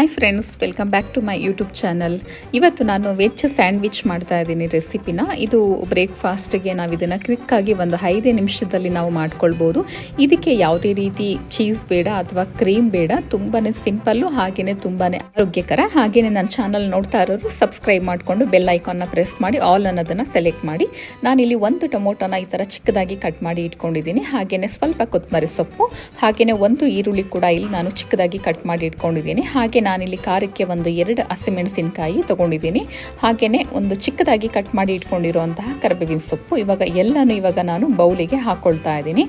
Hi friends welcome back to my YouTube channel ಇವತ್ತು ನಾನು veg sandwich ಮಾಡ್ತಾ ಇದ್ದೀನಿ ರೆಸಿಪಿನ. ಇದು ಬ್ರೇಕ್ಫಾಸ್ಟ್ಗೆ ನಾವು ಇದನ್ನು ಕ್ವಿಕ್ಕಾಗಿ ಒಂದು ಐದೇ ನಿಮಿಷದಲ್ಲಿ ನಾವು ಮಾಡ್ಕೊಳ್ಬೋದು. ಇದಕ್ಕೆ ಯಾವುದೇ ರೀತಿ ಚೀಸ್ ಬೇಡ ಅಥವಾ ಕ್ರೀಮ್ ಬೇಡ. ತುಂಬಾ ಸಿಂಪಲ್ಲು ಹಾಗೆಯೇ ತುಂಬಾ ಆರೋಗ್ಯಕರ. ಹಾಗೆಯೇ ನನ್ನ ಚಾನಲ್ ನೋಡ್ತಾ ಇರೋರು ಸಬ್ಸ್ಕ್ರೈಬ್ ಮಾಡಿಕೊಂಡು ಬೆಲ್ ಐಕಾನ್ನ ಪ್ರೆಸ್ ಮಾಡಿ ಆಲ್ ಅನ್ನೋದನ್ನು ಸೆಲೆಕ್ಟ್ ಮಾಡಿ. ನಾನಿಲ್ಲಿ ಒಂದು ಟೊಮೊಟೊನ ಈ ಥರ ಚಿಕ್ಕದಾಗಿ ಕಟ್ ಮಾಡಿ ಇಟ್ಕೊಂಡಿದ್ದೀನಿ. ಹಾಗೆಯೇ ಸ್ವಲ್ಪ ಕೊತ್ತಂಬರಿ ಸೊಪ್ಪು ಹಾಗೆಯೇ ಒಂದು ಈರುಳ್ಳಿ ಕೂಡ ಇಲ್ಲಿ ನಾನು ಚಿಕ್ಕದಾಗಿ ಕಟ್ ಮಾಡಿ ಇಟ್ಕೊಂಡಿದ್ದೀನಿ. ಹಾಗೆ ನಾನಿಲ್ಲಿ ಖಾರಕ್ಕೆ ಒಂದು ಎರಡು ಹಸಿಮೆಣಸಿನಕಾಯಿ ತೊಗೊಂಡಿದ್ದೀನಿ. ಹಾಗೆಯೇ ಒಂದು ಚಿಕ್ಕದಾಗಿ ಕಟ್ ಮಾಡಿ ಇಟ್ಕೊಂಡಿರುವಂತಹ ಕರಿಬೇವಿನ ಸೊಪ್ಪು. ಇವಾಗ ಎಲ್ಲನೂ ಇವಾಗ ನಾನು ಬೌಲಿಗೆ ಹಾಕ್ಕೊಳ್ತಾ ಇದ್ದೀನಿ.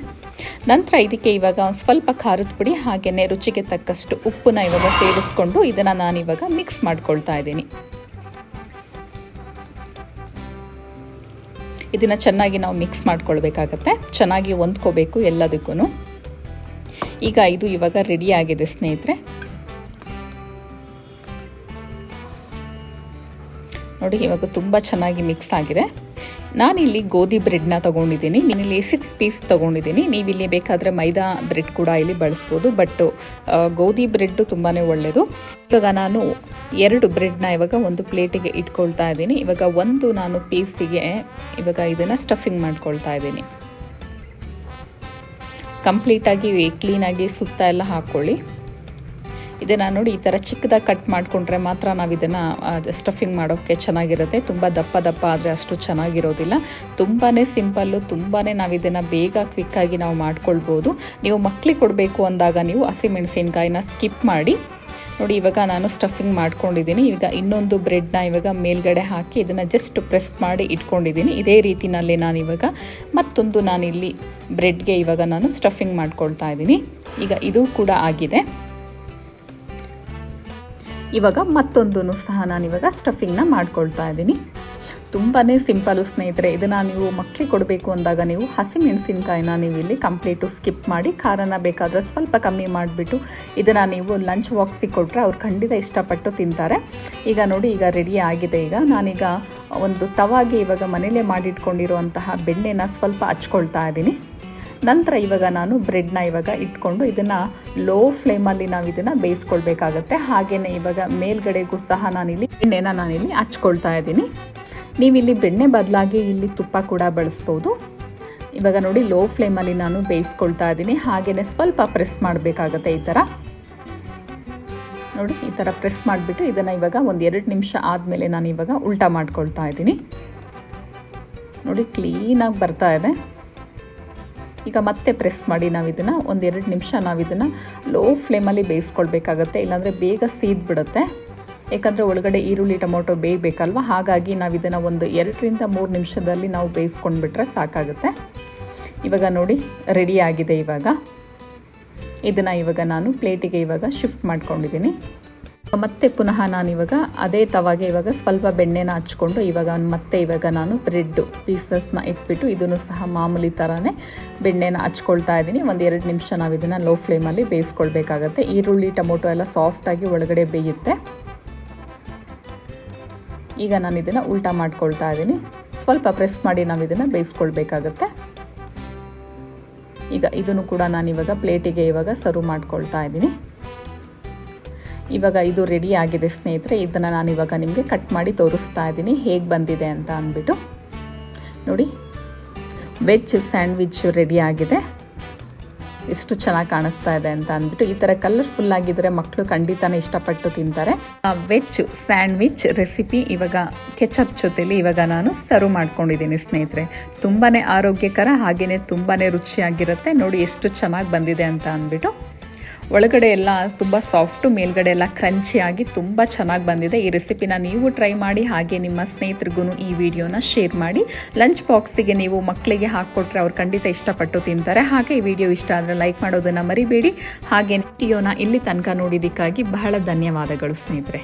ನಂತರ ಇದಕ್ಕೆ ಇವಾಗ ಸ್ವಲ್ಪ ಖಾರದ ಪುಡಿ ಹಾಗೆಯೇ ರುಚಿಗೆ ತಕ್ಕಷ್ಟು ಉಪ್ಪನ್ನ ಇವಾಗ ಸೇರಿಸ್ಕೊಂಡು ಇದನ್ನು ನಾನು ಇವಾಗ ಮಿಕ್ಸ್ ಮಾಡ್ಕೊಳ್ತಾ ಇದ್ದೀನಿ. ಇದನ್ನು ಚೆನ್ನಾಗಿ ನಾವು ಮಿಕ್ಸ್ ಮಾಡ್ಕೊಳ್ಬೇಕಾಗತ್ತೆ. ಚೆನ್ನಾಗಿ ಹೊಂದ್ಕೋಬೇಕು ಎಲ್ಲದಕ್ಕೂ ಈಗ ಇದು ಇವಾಗ ರೆಡಿ ಆಗಿದೆ ಸ್ನೇಹಿತರೆ. ನೋಡಿ, ಇವಾಗ ತುಂಬ ಚೆನ್ನಾಗಿ ಮಿಕ್ಸ್ ಆಗಿದೆ. ನಾನಿಲ್ಲಿ ಗೋಧಿ ಬ್ರೆಡ್ನ ತೊಗೊಂಡಿದ್ದೀನಿ. ನಾನಿಲ್ಲಿ ಸಿಕ್ಸ್ ಪೀಸ್ ತೊಗೊಂಡಿದ್ದೀನಿ. ನೀವಿಲ್ಲಿ ಬೇಕಾದರೆ ಮೈದಾ ಬ್ರೆಡ್ ಕೂಡ ಇಲ್ಲಿ ಬಳಸ್ಬೋದು. ಬಟ್ ಗೋಧಿ ಬ್ರೆಡ್ಡು ತುಂಬಾ ಒಳ್ಳೆಯದು ಇವಾಗ ನಾನು ಎರಡು ಬ್ರೆಡ್ನ ಇವಾಗ ಒಂದು ಪ್ಲೇಟಿಗೆ ಇಟ್ಕೊಳ್ತಾ ಇದ್ದೀನಿ. ಇವಾಗ ಒಂದು ನಾನು ಪೀಸಿಗೆ ಇವಾಗ ಇದನ್ನು ಸ್ಟಫಿಂಗ್ ಮಾಡ್ಕೊಳ್ತಾ ಇದ್ದೀನಿ. ಕಂಪ್ಲೀಟಾಗಿ ಕ್ಲೀನಾಗಿ ಸುತ್ತ ಎಲ್ಲ ಹಾಕ್ಕೊಳ್ಳಿ ಇದನ್ನು ನೋಡಿ ಈ ಥರ ಚಿಕ್ಕದಾಗಿ ಕಟ್ ಮಾಡಿಕೊಂಡ್ರೆ ಮಾತ್ರ ನಾವು ಇದನ್ನು ಸ್ಟಫಿಂಗ್ ಮಾಡೋಕ್ಕೆ ಚೆನ್ನಾಗಿರುತ್ತೆ. ತುಂಬ ದಪ್ಪ ದಪ್ಪ ಆದರೆ ಅಷ್ಟು ಚೆನ್ನಾಗಿರೋದಿಲ್ಲ. ತುಂಬಾ ಸಿಂಪಲ್ಲು ತುಂಬಾ ನಾವು ಇದನ್ನು ಬೇಗ ಕ್ವಿಕ್ಕಾಗಿ ನಾವು ಮಾಡ್ಕೊಳ್ಬೋದು. ನೀವು ಮಕ್ಕಳಿಗೆ ಕೊಡಬೇಕು ಅಂದಾಗ ನೀವು ಹಸಿಮೆಣಸಿನ್ಕಾಯಿನ ಸ್ಕಿಪ್ ಮಾಡಿ. ನೋಡಿ, ಇವಾಗ ನಾನು ಸ್ಟಫಿಂಗ್ ಮಾಡ್ಕೊಂಡಿದ್ದೀನಿ ಈಗ ಇನ್ನೊಂದು ಬ್ರೆಡ್ನ ಇವಾಗ ಮೇಲ್ಗಡೆ ಹಾಕಿ ಇದನ್ನು ಜಸ್ಟ್ ಪ್ರೆಸ್ ಮಾಡಿ ಇಟ್ಕೊಂಡಿದ್ದೀನಿ ಇದೇ ರೀತಿನಲ್ಲಿ ನಾನು ಇವಾಗ ಮತ್ತೊಂದು ನಾನಿಲ್ಲಿ ಬ್ರೆಡ್ಗೆ ಇವಾಗ ನಾನು ಸ್ಟಫಿಂಗ್ ಮಾಡ್ಕೊಳ್ತಾ ಇದ್ದೀನಿ ಈಗ ಇದು ಕೂಡ ಆಗಿದೆ. ಇವಾಗ ಮತ್ತೊಂದು ಸಹ ನಾನು ಇವಾಗ ಸ್ಟಫಿಂಗ್ನ ಮಾಡ್ಕೊಳ್ತಾ ಇದ್ದೀನಿ. ತುಂಬಾ ಸಿಂಪಲು ಸ್ನೇಹಿತರೆ, ಇದನ್ನು ನೀವು ಮಕ್ಕಳಿಗೆ ಕೊಡಬೇಕು ಅಂದಾಗ ನೀವು ಹಸಿಮೆಣಸಿನ್ಕಾಯಿನ ನೀವು ಇಲ್ಲಿ ಕಂಪ್ಲೀಟು ಸ್ಕಿಪ್ ಮಾಡಿ, ಖಾರನ ಬೇಕಾದರೆ ಸ್ವಲ್ಪ ಕಮ್ಮಿ ಮಾಡಿಬಿಟ್ಟು ಇದನ್ನು ನೀವು ಲಂಚ್ ಬಾಕ್ಸಿಗೆ ಕೊಟ್ಟರೆ ಅವ್ರು ಖಂಡಿತ ಇಷ್ಟಪಟ್ಟು ತಿಂತಾರೆ. ಈಗ ನೋಡಿ, ಈಗ ರೆಡಿ ಆಗಿದೆ. ಈಗ ನಾನೀಗ ಒಂದು ತವಾಗೆ ಇವಾಗ ಮನೇಲೇ ಮಾಡಿಟ್ಕೊಂಡಿರುವಂತಹ ಬೆಣ್ಣೆನ ಸ್ವಲ್ಪ ಹಚ್ಕೊಳ್ತಾ ಇದ್ದೀನಿ. ನಂತರ ಇವಾಗ ನಾನು ಬ್ರೆಡ್ನ ಇವಾಗ ಇಟ್ಕೊಂಡು ಇದನ್ನು ಲೋ ಫ್ಲೇಮಲ್ಲಿ ನಾವು ಇದನ್ನು ಬೇಯಿಸ್ಕೊಳ್ಬೇಕಾಗತ್ತೆ. ಹಾಗೆಯೇ ಇವಾಗ ಮೇಲ್ಗಡೆಗೂ ಸಹ ನಾನಿಲ್ಲಿ ಎಣ್ಣೆನ ನಾನಿಲ್ಲಿ ಹಚ್ಕೊಳ್ತಾ ಇದ್ದೀನಿ. ನೀವಿಲ್ಲಿ ಬೆಣ್ಣೆ ಬದಲಾಗಿ ಇಲ್ಲಿ ತುಪ್ಪ ಕೂಡ ಬಳಸ್ಬೋದು. ಇವಾಗ ನೋಡಿ ಲೋ ಫ್ಲೇಮಲ್ಲಿ ನಾನು ಬೇಯಿಸ್ಕೊಳ್ತಾ ಇದ್ದೀನಿ. ಹಾಗೆಯೇ ಸ್ವಲ್ಪ ಪ್ರೆಸ್ ಮಾಡಬೇಕಾಗತ್ತೆ ಈ ಥರ ನೋಡಿ ಈ ಥರ ಪ್ರೆಸ್ ಮಾಡಿಬಿಟ್ಟು ಇದನ್ನು ಇವಾಗ ಒಂದು ಎರಡು ನಿಮಿಷ ಆದಮೇಲೆ ನಾನು ಇವಾಗ ಉಲ್ಟಾ ಮಾಡ್ಕೊಳ್ತಾ ಇದ್ದೀನಿ. ನೋಡಿ ಕ್ಲೀನಾಗಿ ಬರ್ತಾ ಇದೆ. ಈಗ ಮತ್ತೆ ಪ್ರೆಸ್ ಮಾಡಿ ನಾವು ಇದನ್ನು ಒಂದೆರಡು ನಿಮಿಷ ನಾವು ಇದನ್ನು ಲೋ ಫ್ಲೇಮಲ್ಲಿ ಬೇಯಿಸ್ಕೊಳ್ಬೇಕಾಗತ್ತೆ. ಇಲ್ಲಾಂದರೆ ಬೇಗ ಸೀದ್ಬಿಡುತ್ತೆ. ಯಾಕಂದರೆ ಒಳಗಡೆ ಈರುಳ್ಳಿ, ಟೊಮೊಟೊ ಬೇಯಬೇಕಲ್ವ? ಹಾಗಾಗಿ ನಾವು ಇದನ್ನು ಒಂದು ಎರಡರಿಂದ ಮೂರು ನಿಮಿಷದಲ್ಲಿ ನಾವು ಬೇಯಿಸ್ಕೊಂಡ್ಬಿಟ್ರೆ ಸಾಕಾಗುತ್ತೆ. ಇವಾಗ ನೋಡಿ ರೆಡಿ ಆಗಿದೆ ಇವಾಗ. ಇದನ್ನು ಇವಾಗ ನಾನು ಪ್ಲೇಟಿಗೆ ಇವಾಗ ಶಿಫ್ಟ್ ಮಾಡ್ಕೊಂಡಿದ್ದೀನಿ. ಮತ್ತೆ ಪುನಃ ನಾನು ಇವಾಗ ಅದೇ ತವಾಗೆ ಇವಾಗ ಸ್ವಲ್ಪ ಬೆಣ್ಣೆನ ಹಚ್ಕೊಂಡು ಇವಾಗ ಮತ್ತೆ ಇವಾಗ ನಾನು ಬ್ರೆಡ್ ಪೀಸಸ್ನ ಇಟ್ಬಿಟ್ಟು ಇದನ್ನು ಸಹ ಮಾಮೂಲಿ ಥರನೇ ಬೆಣ್ಣೆನ ಹಚ್ಕೊಳ್ತಾ ಇದ್ದೀನಿ. ಒಂದು ಎರಡು ನಿಮಿಷ ನಾವು ಇದನ್ನು ಲೋ ಫ್ಲೇಮಲ್ಲಿ ಬೇಯಿಸ್ಕೊಳ್ಬೇಕಾಗತ್ತೆ. ಈರುಳ್ಳಿ, ಟೊಮೊಟೊ ಎಲ್ಲ ಸಾಫ್ಟಾಗಿ ಒಳಗಡೆ ಬೇಯುತ್ತೆ. ಈಗ ನಾನು ಇದನ್ನು ಉಲ್ಟಾ ಮಾಡ್ಕೊಳ್ತಾ ಇದ್ದೀನಿ. ಸ್ವಲ್ಪ ಪ್ರೆಸ್ ಮಾಡಿ ನಾವು ಇದನ್ನು ಬೇಯಿಸ್ಕೊಳ್ಬೇಕಾಗತ್ತೆ. ಈಗ ಇದನ್ನು ಕೂಡ ನಾನು ಇವಾಗ ಪ್ಲೇಟಿಗೆ ಇವಾಗ ಸರ್ವ್ ಮಾಡ್ಕೊಳ್ತಾ ಇದ್ದೀನಿ. ಇವಾಗ ಇದು ರೆಡಿ ಆಗಿದೆ ಸ್ನೇಹಿತರೆ. ಇದನ್ನು ನಾನು ಇವಾಗ ನಿಮಗೆ ಕಟ್ ಮಾಡಿ ತೋರಿಸ್ತಾ ಇದ್ದೀನಿ. ಹೇಗೆ ಬಂದಿದೆ ಅಂತ ಅಂದ್ಬಿಟ್ಟು. ನೋಡಿ ವೆಜ್ ಸ್ಯಾಂಡ್ವಿಚ್ ರೆಡಿ ಆಗಿದೆ. ಎಷ್ಟು ಚೆನ್ನಾಗಿ ಕಾಣಿಸ್ತಾ ಇದೆ ಅಂತ ಅಂದ್ಬಿಟ್ಟು. ಈ ಥರ ಕಲರ್ಫುಲ್ ಆಗಿದ್ದರೆ ಮಕ್ಕಳು ಖಂಡಿತನೇ ಇಷ್ಟಪಟ್ಟು ತಿಂತಾರೆ. ವೆಜ್ ಸ್ಯಾಂಡ್ವಿಚ್ ರೆಸಿಪಿ ಇವಾಗ ಕೆಚಪ್ ಜೊತೆಲಿ ಇವಾಗ ನಾನು ಸರ್ವ್ ಮಾಡ್ಕೊಂಡಿದ್ದೀನಿ ಸ್ನೇಹಿತರೆ. ತುಂಬಾ ಆರೋಗ್ಯಕರ ಹಾಗೆಯೇ ತುಂಬಾ ರುಚಿಯಾಗಿರುತ್ತೆ. ನೋಡಿ, ಎಷ್ಟು ಚೆನ್ನಾಗಿ ಬಂದಿದೆ ಅಂತ ಅಂದ್ಬಿಟ್ಟು. ಒಳಗಡೆ ಎಲ್ಲ ತುಂಬ ಸಾಫ್ಟು ಮೇಲ್ಗಡೆ ಎಲ್ಲ ಕ್ರಂಚಿಯಾಗಿ ತುಂಬ ಚೆನ್ನಾಗಿ ಬಂದಿದೆ. ಈ ರೆಸಿಪಿನ ನೀವು ಟ್ರೈ ಮಾಡಿ, ಹಾಗೆ ನಿಮ್ಮ ಸ್ನೇಹಿತರಿಗೂ ಈ ವಿಡಿಯೋನ ಶೇರ್ ಮಾಡಿ. ಲಂಚ್ ಬಾಕ್ಸಿಗೆ ನೀವು ಮಕ್ಕಳಿಗೆ ಹಾಕ್ಕೊಟ್ರೆ ಅವ್ರು ಖಂಡಿತ ಇಷ್ಟಪಟ್ಟು ತಿಂತಾರೆ. ಹಾಗೆ ಈ ವಿಡಿಯೋ ಇಷ್ಟ ಆದರೆ ಲೈಕ್ ಮಾಡೋದನ್ನು ಮರಿಬೇಡಿ. ಹಾಗೆ ವಿಡಿಯೋನ ಇಲ್ಲಿ ತನಕ ನೋಡಿದ್ದಕ್ಕಾಗಿ ಬಹಳ ಧನ್ಯವಾದಗಳು ಸ್ನೇಹಿತರೆ.